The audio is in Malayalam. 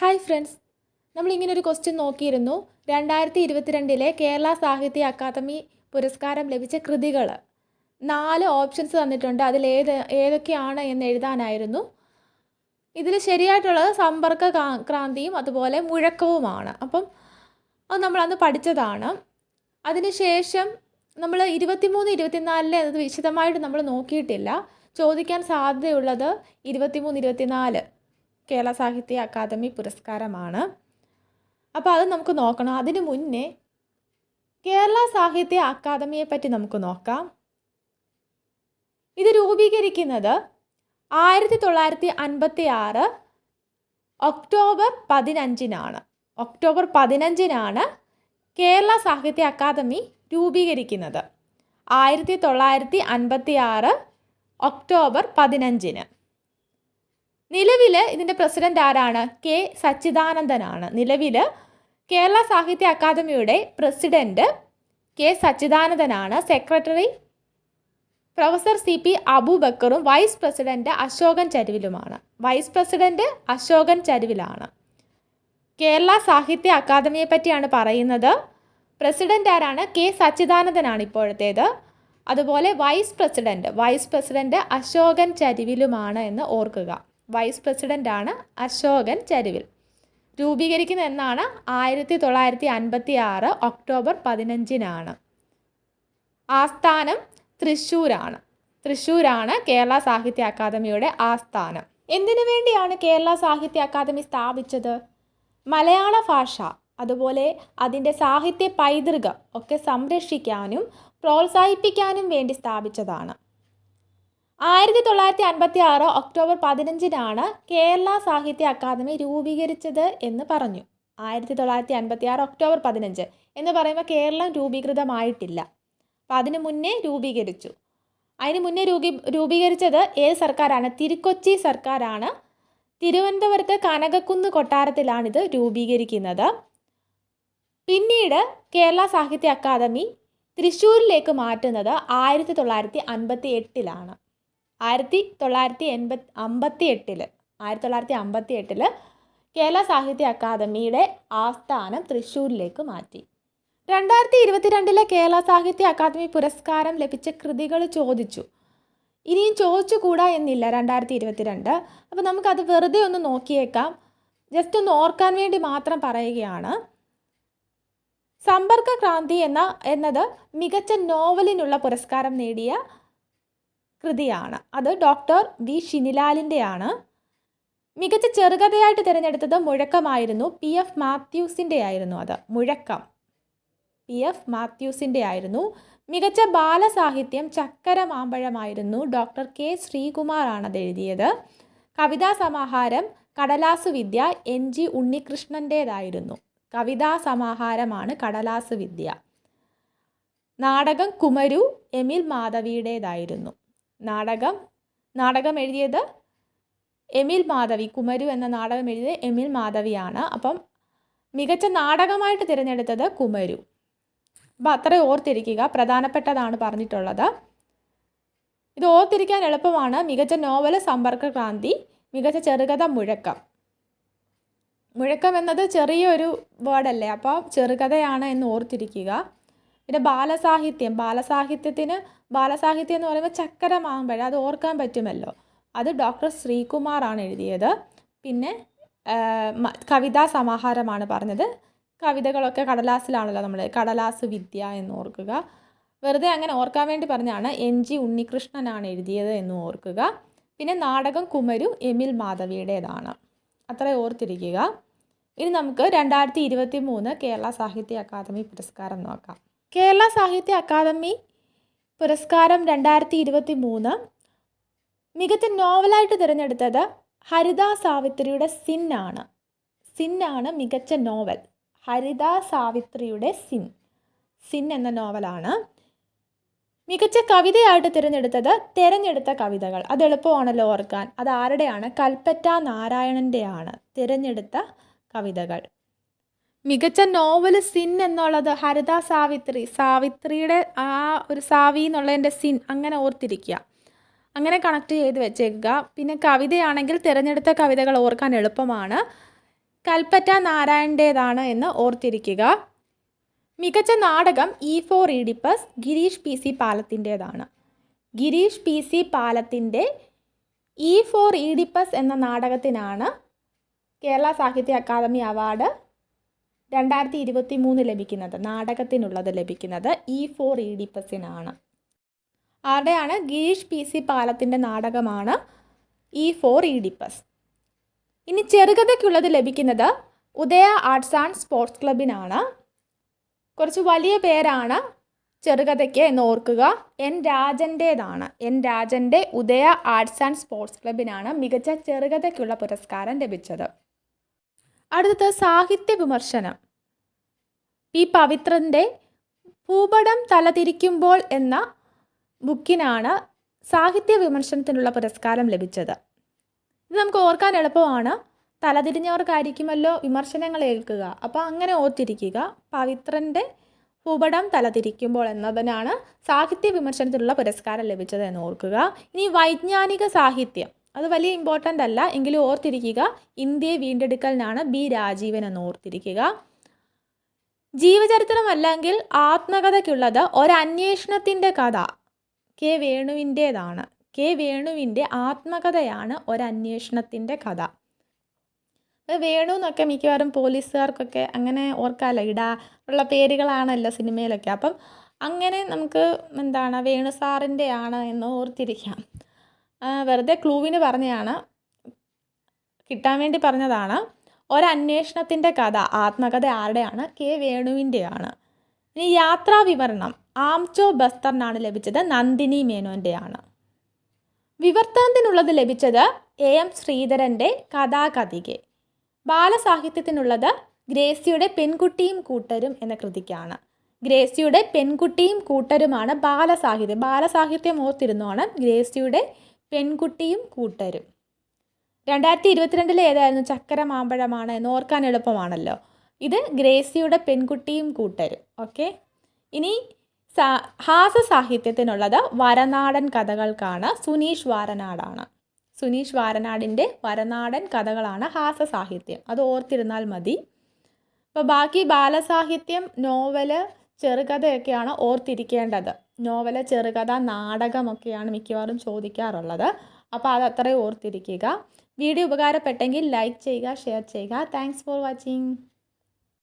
Hi friends. നമ്മളിങ്ങനെ ഒരു ക്വസ്റ്റ്യൻ നോക്കിയിരുന്നു. രണ്ടായിരത്തി ഇരുപത്തിരണ്ടിലെ കേരള സാഹിത്യ അക്കാദമി പുരസ്കാരം ലഭിച്ച കൃതികൾ നാല് ഓപ്ഷൻസ് തന്നിട്ടുണ്ട്. അതിൽ ഏത് ഏതൊക്കെയാണ് എന്ന് എഴുതാനായിരുന്നു. ഇതിൽ ശരിയായിട്ടുള്ളത് സമ്പർക്ക ക്രാന്തിയും അതുപോലെ മുഴക്കവുമാണ്. അപ്പം അത് നമ്മളന്ന് പഠിച്ചതാണ്. അതിനുശേഷം നമ്മൾ ഇരുപത്തിമൂന്ന് ഇരുപത്തിനാലിലെ അത് വിശദമായിട്ട് നമ്മൾ നോക്കിയിട്ടില്ല. ചോദിക്കാൻ സാധ്യതയുള്ളത് ഇരുപത്തിമൂന്ന് ഇരുപത്തിനാല്. കേരള സാഹിത്യ അക്കാദമി പുരസ്കാരമാണ്. അപ്പോൾ അത് നമുക്ക് നോക്കണം. അതിനു മുന്നേ കേരള സാഹിത്യ അക്കാദമിയെ പറ്റി നമുക്ക് നോക്കാം. ഇത് രൂപീകരിക്കുന്നത് ആയിരത്തി തൊള്ളായിരത്തി അൻപത്തി ആറ് ഒക്ടോബർ പതിനഞ്ചിനാണ്. ഒക്ടോബർ പതിനഞ്ചിനാണ് കേരള സാഹിത്യ അക്കാദമി രൂപീകരിക്കുന്നത്. ആയിരത്തി തൊള്ളായിരത്തി അൻപത്തി ആറ് ഒക്ടോബർ പതിനഞ്ചിന്. നിലവിൽ ഇതിന്റെ പ്രസിഡന്റ് ആരാണ്? കെ സച്ചിദാനന്ദനാണ്. നിലവിൽ കേരള സാഹിത്യ അക്കാദമിയുടെ പ്രസിഡന്റ് കെ സച്ചിദാനന്ദനാണ്. സെക്രട്ടറി പ്രൊഫസർ സി പി അബൂബക്കറും വൈസ് പ്രസിഡന്റ് അശോകൻ ചരുവിലുമാണ്. വൈസ് പ്രസിഡന്റ് അശോകൻ ചരുവിലാണ്. കേരള സാഹിത്യ അക്കാദമിയെ പറ്റിയാണ് പറയുന്നത്. പ്രസിഡന്റ് ആരാണ്? കെ സച്ചിദാനന്ദനാണ് ഇപ്പോഴത്തേത്. അതുപോലെ vice president vice president Ashokan ചരിവിലുമാണ് എന്ന് ഓർക്കുക. വൈസ് പ്രസിഡന്റാണ് അശോകൻ ചരുവിൽ. രൂപീകരിക്കുന്ന എന്നാണ് ആയിരത്തി തൊള്ളായിരത്തി അൻപത്തി ആറ് ഒക്ടോബർ പതിനഞ്ചിനാണ്. ആസ്ഥാനം തൃശ്ശൂരാണ്. തൃശ്ശൂരാണ് കേരള സാഹിത്യ അക്കാദമിയുടെ ആസ്ഥാനം. എന്തിനു വേണ്ടിയാണ് കേരള സാഹിത്യ അക്കാദമി സ്ഥാപിച്ചത്? മലയാള ഭാഷ അതുപോലെ അതിന്റെ സാഹിത്യ പൈതൃകം ഒക്കെ സംരക്ഷിക്കാനും പ്രോത്സാഹിപ്പിക്കാനും വേണ്ടി സ്ഥാപിച്ചതാണ്. ആയിരത്തി തൊള്ളായിരത്തി അൻപത്തി ആറ് ഒക്ടോബർ പതിനഞ്ചിനാണ് കേരള സാഹിത്യ അക്കാദമി രൂപീകരിച്ചത് എന്ന് പറഞ്ഞു. ആയിരത്തി തൊള്ളായിരത്തി അൻപത്തി ആറ് ഒക്ടോബർ പതിനഞ്ച് എന്ന് പറയുമ്പോൾ കേരളം രൂപീകൃതമായിട്ടില്ല. അപ്പം അതിന് മുന്നേ രൂപീകരിച്ചു. അതിന് മുന്നേ രൂപീ രൂപീകരിച്ചത് ഏത് സർക്കാരാണ്. തിരുക്കൊച്ചി സർക്കാരാണ്. തിരുവനന്തപുരത്ത് കനകക്കുന്ന് കൊട്ടാരത്തിലാണിത് രൂപീകരിക്കുന്നത്. പിന്നീട് കേരള സാഹിത്യ അക്കാദമി തൃശ്ശൂരിലേക്ക് മാറ്റുന്നത് ആയിരത്തി തൊള്ളായിരത്തി അൻപത്തി എട്ടിലാണ് ആയിരത്തി തൊള്ളായിരത്തി എൺപത്തി അമ്പത്തി എട്ടിൽ ആയിരത്തി തൊള്ളായിരത്തി അമ്പത്തി എട്ടിൽ കേരള സാഹിത്യ അക്കാദമിയുടെ ആസ്ഥാനം തൃശ്ശൂരിലേക്ക് മാറ്റി. രണ്ടായിരത്തി ഇരുപത്തിരണ്ടിലെ കേരള സാഹിത്യ അക്കാദമി പുരസ്കാരം ലഭിച്ച കൃതികൾ ചോദിച്ചു. ഇനിയും ചോദിച്ചുകൂടാ എന്നില്ല രണ്ടായിരത്തി ഇരുപത്തിരണ്ട് അപ്പോൾ നമുക്കത് വെറുതെ ഒന്ന് നോക്കിയേക്കാം. ജസ്റ്റ് ഒന്ന് ഓർക്കാൻ വേണ്ടി മാത്രം പറയുകയാണ്. സമ്പർക്ക ക്രാന്തി എന്ന എന്നത് മികച്ച നോവലിനുള്ള പുരസ്കാരം നേടിയ കൃതിയാണ്. അത് ഡോക്ടർ വി ഷിനിലാലിന്റെയാണ് മികച്ച ചെറുകഥയായിട്ട് തിരഞ്ഞെടുത്തത് മുഴക്കമായിരുന്നു പി എഫ് മാത്യൂസിന്റെ ആയിരുന്നു അത്. മുഴക്കം. പി എഫ് മാത്യൂസിന്റെ ആയിരുന്നു. മികച്ച ബാലസാഹിത്യം ചക്കര മാമ്പഴമായിരുന്നു ഡോക്ടർ കെ ശ്രീകുമാറാണ് അത് എഴുതിയത്. കവിതാ സമാഹാരം കടലാസു വിദ്യ എൻ ജി ഉണ്ണികൃഷ്ണന്റേതായിരുന്നു കവിതാ സമാഹാരമാണ് കടലാസു വിദ്യ. നാടകം കുമരു എമിൽ മാധവിയുടേതായിരുന്നു. നാടകം. നാടകം എഴുതിയത് എമിൽ മാധവി കുമരു എന്ന നാടകം എഴുതിയത് എമിൽ മാധവിയാണ്. അപ്പം മികച്ച നാടകമായിട്ട് തിരഞ്ഞെടുത്തത് കുമരു. അപ്പം അത്ര ഓർത്തിരിക്കുക. പ്രധാനപ്പെട്ടതാണ് പറഞ്ഞിട്ടുള്ളത്. ഇത് ഓർത്തിരിക്കാൻ എളുപ്പമാണ്. മികച്ച നോവൽ സമ്പർക്കക്രാന്തി മികച്ച ചെറുകഥ മുഴക്കം. മുഴക്കം എന്നത് ചെറിയൊരു വേർഡല്ലേ. അപ്പോൾ ചെറുകഥയാണ് എന്ന് ഓർത്തിരിക്കുക. പിന്നെ ബാലസാഹിത്യം. ബാലസാഹിത്യത്തിന് ബാലസാഹിത്യം എന്ന് പറയുമ്പോൾ ചക്കര മാമ്പഴം അത് ഓർക്കാൻ പറ്റുമല്ലോ. അത് ഡോക്ടർ ശ്രീകുമാറാണ് എഴുതിയത്. പിന്നെ കവിതാ സമാഹാരമാണ് പറഞ്ഞത്. കവിതകളൊക്കെ കടലാസിലാണല്ലോ നമ്മൾ കടലാസ് വിദ്യ എന്ന് ഓർക്കുക. വെറുതെ അങ്ങനെ ഓർക്കാൻ വേണ്ടി പറഞ്ഞാണ് എൻ ജി ഉണ്ണികൃഷ്ണനാണ് എഴുതിയത് എന്ന് ഓർക്കുക. പിന്നെ നാടകം കുമരു എമിൽ മാധവിയുടേതാണ്. അത്ര ഓർത്തിരിക്കുക. ഇനി നമുക്ക് രണ്ടായിരത്തി ഇരുപത്തി മൂന്ന് കേരള സാഹിത്യ അക്കാദമി പുരസ്കാരം നോക്കാം. കേരള സാഹിത്യ അക്കാദമി പുരസ്കാരം രണ്ടായിരത്തി ഇരുപത്തി മൂന്ന് മികച്ച നോവലായിട്ട് തിരഞ്ഞെടുത്തത് ഹരിത സാവിത്രിയുടെ സിൻ ആണ് മികച്ച നോവൽ. ഹരിത സാവിത്രിയുടെ സിൻ. സിൻ എന്ന നോവലാണ്. മികച്ച കവിതയായിട്ട് തിരഞ്ഞെടുത്തത് തിരഞ്ഞെടുത്ത കവിതകൾ. അത് എളുപ്പമാണല്ലോ ഓർക്കാൻ. അത് ആരുടെയാണ്? കൽപ്പറ്റ നാരായണന്റെയാണ് തിരഞ്ഞെടുത്ത കവിതകൾ. മികച്ച നോവൽ സിൻ എന്നുള്ളത് ഹരിത സാവിത്രി സാവിത്രിയുടെ ആ ഒരു സാവി എന്നുള്ളതിന്റെ സിൻ അങ്ങനെ ഓർത്തിരിക്കുക. അങ്ങനെ കണക്ട് ചെയ്ത് വെച്ചേക്കുക. പിന്നെ കവിതയാണെങ്കിൽ തിരഞ്ഞെടുത്ത കവിതകൾ ഓർക്കാൻ എളുപ്പമാണ്. കൽപ്പറ്റ നാരായണന്റേതാണ് എന്ന് ഓർത്തിരിക്കുക. മികച്ച നാടകം E for Oedipus Girish P C പാലത്തിന്റേതാണ്. Girish P C പാലത്തിന്റെ ഇ ഫോർ ഇഡിപ്പസ് എന്ന നാടകത്തിനാണ് കേരള സാഹിത്യ അക്കാദമി അവാർഡ് രണ്ടായിരത്തി ഇരുപത്തി മൂന്ന് ലഭിക്കുന്നത് നാടകത്തിനുള്ളത് ലഭിക്കുന്നത് ഇ ഫോർ ഈഡിപ്പസിനാണ് ആരുടെയാണ്? ഗിരീഷ് പി സി പാലത്തിന്റെ നാടകമാണ് ഇ ഫോർ ഈഡിപ്പസ് ഇനി ചെറുകഥയ്ക്കുള്ളത് ലഭിക്കുന്നത് ഉദയ ആർട്സ് ആൻഡ് സ്പോർട്സ് ക്ലബിനാണ്. കുറച്ച് വലിയ പേരാണ് ചെറുകഥയ്ക്ക് എന്ന് ഓർക്കുക. എൻ രാജന്റേതാണ്. എൻ രാജന്റെ ഉദയ ആർട്സ് ആൻഡ് സ്പോർട്സ് ക്ലബിനാണ് മികച്ച ചെറുകഥയ്ക്കുള്ള പുരസ്കാരം ലഭിച്ചത്. അടുത്തത് സാഹിത്യ വിമർശനം. പി പവിത്രന്റെ ഭൂപടം തലതിരിക്കുമ്പോൾ എന്ന ബുക്കിനാണ് സാഹിത്യ വിമർശനത്തിനുള്ള പുരസ്കാരം ലഭിച്ചത്. ഇത് നമുക്ക് ഓർക്കാൻ എളുപ്പമാണ്. തലതിരിഞ്ഞവർക്കായിരിക്കുമല്ലോ വിമർശനങ്ങൾ ഏൽക്കുക. അപ്പോൾ അങ്ങനെ ഓർത്തിരിക്കുക. പവിത്രന്റെ ഭൂപടം തലതിരിക്കുമ്പോൾ എന്നതിനാണ് സാഹിത്യ വിമർശനത്തിനുള്ള പുരസ്കാരം ലഭിച്ചത് എന്ന് ഓർക്കുക. ഇനി വൈജ്ഞാനിക സാഹിത്യം. അത് വലിയ ഇമ്പോർട്ടന്റ് അല്ല. എങ്കിലും ഓർത്തിരിക്കുക ഇന്ത്യയെ വീണ്ടെടുക്കലിനാണ് ബി രാജീവൻ എന്ന് ഓർത്തിരിക്കുക. ജീവചരിത്രം അല്ലെങ്കിൽ ആത്മകഥയ്ക്കുള്ളത് ഒരന്വേഷണത്തിന്റെ കഥ. കെ വേണുവിന്റേതാണ്. കെ വേണുവിന്റെ ആത്മകഥയാണ് ഒരന്വേഷണത്തിന്റെ കഥ. വേണു എന്നൊക്കെ മിക്കവാറും പോലീസുകാർക്കൊക്കെ അങ്ങനെ ഓർക്കാമല്ലോ. ഇടാ ഉള്ള പേരുകളാണല്ലോ സിനിമയിലൊക്കെ. അപ്പം അങ്ങനെ നമുക്ക് എന്താണ് വേണു സാറിന്റെ ആണ് എന്ന് ഓർത്തിരിക്കാം. വെറുതെ ക്ലൂവിന് പറഞ്ഞതാണ് കിട്ടാൻ വേണ്ടി പറഞ്ഞതാണ്. ഒരന്വേഷണത്തിന്റെ കഥ ആത്മകഥ ആരുടെയാണ്? കെ വേണുവിന്റെയാണ് ഇനി യാത്രാ വിവരണം ആംചോ ബസ്തറിനാണ് ലഭിച്ചത് നന്ദിനി മേനോന്റെയാണ് വിവർത്തനത്തിനുള്ളത് ലഭിച്ചത് എ എം ശ്രീധരന്റെ കഥാകഥികെ. ബാലസാഹിത്യത്തിനുള്ളത് ഗ്രേസിയുടെ പെൺകുട്ടിയും കൂട്ടരും എന്ന കൃതിക്കാണ്. ഗ്രേസിയുടെ പെൺകുട്ടിയും കൂട്ടരുമാണ് ബാലസാഹിത്യം. ബാലസാഹിത്യം ഓർത്തിരുന്നോണ് ഗ്രേസിയുടെ പെൺകുട്ടിയും കൂട്ടരും. രണ്ടായിരത്തി ഇരുപത്തിരണ്ടിലെ ഏതായിരുന്നു ചക്കര മാമ്പഴമാണ് എന്ന് ഓർക്കാൻ എളുപ്പമാണല്ലോ. ഇത് ഗ്രേസിയുടെ പെൺകുട്ടിയും കൂട്ടരും. ഓക്കെ? ഇനി ഹാസ സാഹിത്യത്തിനുള്ളത് വരനാടൻ കഥകൾക്കാണ്. സുനീഷ് വാരനാടാണ്. സുനീഷ് വാരനാടിന്റെ വരനാടൻ കഥകളാണ് ഹാസ സാഹിത്യം അത് ഓർത്തിരുന്നാൽ മതി. അപ്പോൾ ബാക്കി ബാലസാഹിത്യം നോവൽ ചെറുകഥയൊക്കെയാണ് ഓർത്തിരിക്കേണ്ടത്. നോവൽ ചെറുകഥ നാടകമൊക്കെയാണ് മിക്കവാറും ചോദിക്കാറുള്ളത്. അപ്പോൾ അത് അത്രയും ഓർത്തിരിക്കുക. വീഡിയോ ഉപകാരപ്പെട്ടെങ്കിൽ ലൈക്ക് ചെയ്യുക ഷെയർ ചെയ്യുക. Thanks for watching.